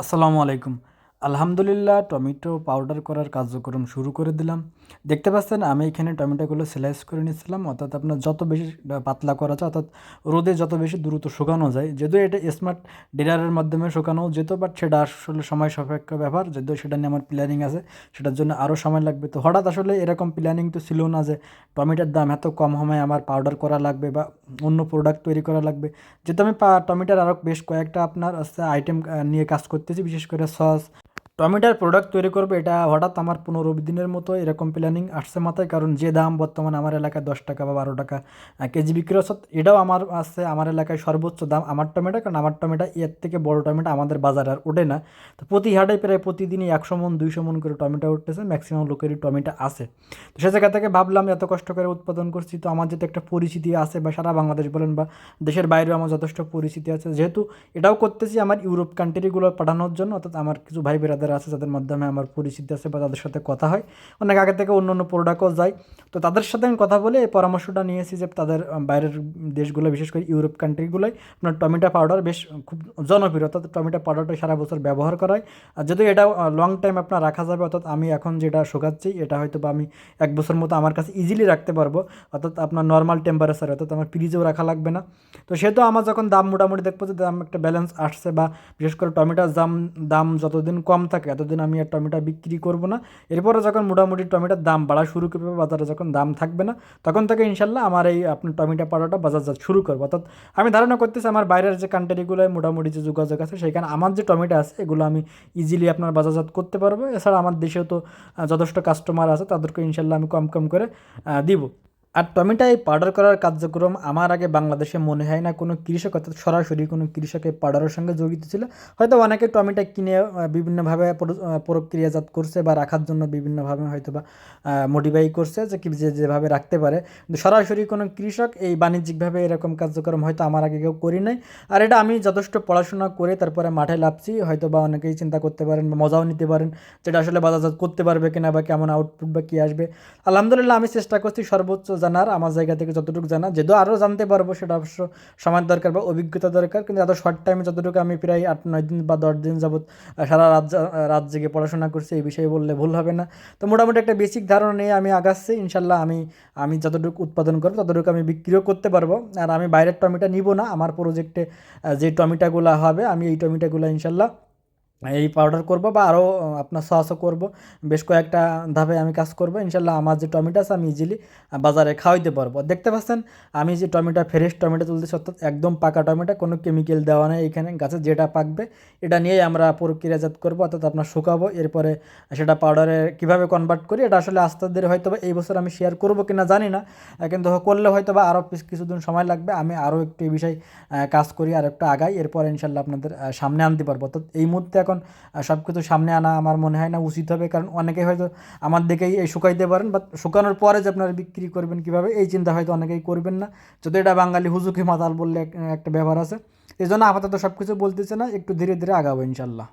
আসসালামু আলাইকুম। আলহামদুলিল্লাহ, টমেটো পাউডার করার কার্যক্রম শুরু করে দিলাম। দেখতে পাচ্ছেন, আমি এখানে টমেটোগুলো স্লাইস করে নিয়েছিলাম। অর্থাৎ আপনার যত বেশি পাতলা করা যায়, অর্থাৎ রোদে যত বেশি দ্রুত শুকানো যায়, যদিও এটা স্মার্ট ডিলারের মাধ্যমে শুকানো যেত বাট সেটা আসলে সময় সাপেক্ষ ব্যাপার, যদিও সেটা নিয়ে আমার প্ল্যানিং আছে, সেটার জন্য আরও সময় লাগবে। তো হঠাৎ আসলে এরকম প্ল্যানিং তো ছিল না যে টমেটোর দাম এত কম সময় আমার পাউডার করা লাগবে বা অন্য প্রোডাক্ট তৈরি করা লাগবে। যেহেতু আমি টমেটোর আরও বেশ কয়েকটা আপনার আইটেম নিয়ে কাজ করতেছি, বিশেষ করে সস টমেটোর প্রোডাক্ট তৈরি করব, এটা হঠাৎ আমার পনেরো দিনের মতো এরকম প্ল্যানিং আসছে মাথায়, কারণ যে দাম বর্তমানে আমার এলাকায় দশ টাকা বা বারো টাকা কেজি বিক্রি হচ্ছে, এটাও আমার আছে, আমার এলাকায় সর্বোচ্চ দাম আমার টমেটো, কারণ আমার টমেটো এর থেকে বড় টমেটো আমাদের বাজার আর ওঠে না। তো প্রতি হাটে প্রায় প্রতিদিনই একশো মন, দুইশো মন করে টমেটো উঠতেছে ম্যাক্সিমাম লোকেরই টমেটো আছে। তো সে জায়গা থেকে ভাবলাম, এত কষ্ট করে উৎপাদন করছি, তো আমার যেহেতু একটা পরিচিতি আছে বা সারা বাংলাদেশ বলেন বা দেশের বাইরেও আমার যথেষ্ট পরিচিতি আছে, যেহেতু এটাও করতেছি আমার ইউরোপ কান্ট্রিগুলো পাঠানোর জন্য, অর্থাৎ আমার কিছু ভাই বেরাদার আছে, যাদের মাধ্যমে আমার পরিচিতি আছে বা তাদের সাথে কথা হয়, অনেক আগে থেকে অন্য অন্য প্রোডাক্টও যায় তো তাদের সাথে আমি কথা বলে এই পরামর্শটা নিয়েছি যে তাদের বাইরের দেশগুলো, বিশেষ করে ইউরোপ কান্ট্রিগুলোয় আপনার টমেটো পাউডার বেশ খুব জনপ্রিয়। অর্থাৎ টমেটো পাউডারটা সারা বছর ব্যবহার করা হয় আর যদি এটা লং টাইম আপনার রাখা যাবে, অর্থাৎ আমি এখন যেটা শোকাচ্ছি, এটা হয়তো বা আমি এক বছর মতো আমার কাছে ইজিলি রাখতে পারব। অর্থাৎ আপনার নর্মাল টেম্পারেচার অর্থাৎ আমার ফ্রিজেও রাখা লাগবে না। তো সেহেতু আমার যখন দাম মোটামুটি দেখব যে দাম একটা ব্যালেন্স আসছে বা বিশেষ করে টমেটোর দাম দাম যতদিন কম থাকে এতদিন আমি আর টমেটো বিক্রি করব না। এরপরে যখন মোটামুটি টমেটোর দাম বাড়া শুরু করবে, বাজারে যখন দাম থাকবে না, তখন থেকে ইনশাল্লাহ আমার এই আপনার টমেটো পাড়াটা বাজারজাত শুরু করব। অর্থাৎ আমি ধারণা করতেছি, আমার বাইরের যে কান্ট্রিগুলো মোটামুটি যে যোগাযোগ আছে, সেখানে আমার যে টমেটো আছে, এগুলো আমি ইজিলি আপনার বাজারজাত করতে পারব। এছাড়া আমার দেশেও তো যথেষ্ট কাস্টমার আছে, তাদেরকে ইনশাল্লাহ আমি কম কম করে দিব। আর টমেটো এই পাউডার করার কার্যক্রম আমার আগে বাংলাদেশে মনে হয় না। কোনো কৃষক অর্থাৎ সরাসরি কোনো কৃষকের পাউডারের সঙ্গে জড়িত ছিল। হয়তো অনেকে টমেটো কিনে বিভিন্নভাবে প্রক্রিয়াজাত করছে বা রাখার জন্য বিভিন্নভাবে হয়তো বা মোটিভাই করছে যে যে যেভাবে রাখতে পারে। কিন্তু সরাসরি কোনো কৃষক এই বাণিজ্যিকভাবে এরকম কার্যক্রম হয়তো আমার আগে কেউ করি নাই। আর এটা আমি যথেষ্ট পড়াশোনা করে তারপরে মাঠে লাভছি হয়তো বা অনেকেই চিন্তা করতে পারেন বা মজাও নিতে পারেন যেটা আসলে বাজারজাত করতে পারবে কিনা বা কেমন আউটপুট বা কী আসবে। আলহামদুলিল্লাহ আমি চেষ্টা করছি সর্বোচ্চ জানার আমার জায়গা থেকে যতটুকু জানা যেহেতু আরও জানতে পারব সেটা অবশ্য সময় দরকার বা অভিজ্ঞতা দরকার কিন্তু এত শর্ট টাইমে যতটুকু আমি প্রায় আট নয় দিন বা দশ দিন আহ, সারা রাত রাত জেগে পড়াশোনা করছি এই বিষয়ে বললে ভুল হবে না। তো মোটামুটি একটা বেসিক ধারণা নিয়ে আমি আগাচ্ছি ইনশাল্লাহ আমি আমি যতটুকু উৎপাদন করব ততটুকু আমি বিক্রিও করতে পারব। আর আমি বাইরের টমেটো নিব না আমার প্রজেক্টে যে টমেটোগুলো হবে আমি এই টমেটোগুলো ইনশাল্লাহ এই পাউডার করব বা আরও আপনার সসও করব। বেশ কয়েকটা ধাপে আমি কাজ করব। ইনশাল্লাহ আমার যে টমেটো আছে আমি ইজিলি বাজারে খাওয়াইতে পারব। দেখতে পাচ্ছেন, আমি যে টমেটো ফ্রেশ টমেটো তুলতেছি অর্থাৎ একদম পাকা টমেটো, কোনো কেমিক্যাল দেওয়া নেই এখানে, গাছে যেটা পাকবে, এটা নিয়েই আমরা প্রক্রিয়াজাত করব, অর্থাৎ আপনার শুকাবো। এরপরে সেটা পাউডারে কীভাবে কনভার্ট করি, এটা আসলে আস্তে ধীরে হয়তো বা এই বছর আমি শেয়ার করব কিনা জানি না। কিন্তু করলে হয়তো বা আরও কিছুদিন সময় লাগবে, আমি আরও একটু এই বিষয়ে কাজ করি আর একটু আগাই। এরপরে ইনশাল্লাহ আপনাদের সামনে আনতে পারব। তো এই মুহূর্তে এখন সব কিছু সামনে আনা আমার মনে হয় না উচিত হবে। কারণ অনেকেই হয়তো আমার দিকেই এই শুকাইতে পারেন বা শুকানোর পরে যে আপনারা বিক্রি করবেন কীভাবে, এই চিন্তা হয়তো অনেকেই করবেন না। যদি এটা বাঙালি হুজুকি মাতাল বললে একটা ব্যাপার আছে। এই জন্য আপাতত সব কিছু বলতেছে না, একটু ধীরে ধীরে আগাবো ইনশাল্লাহ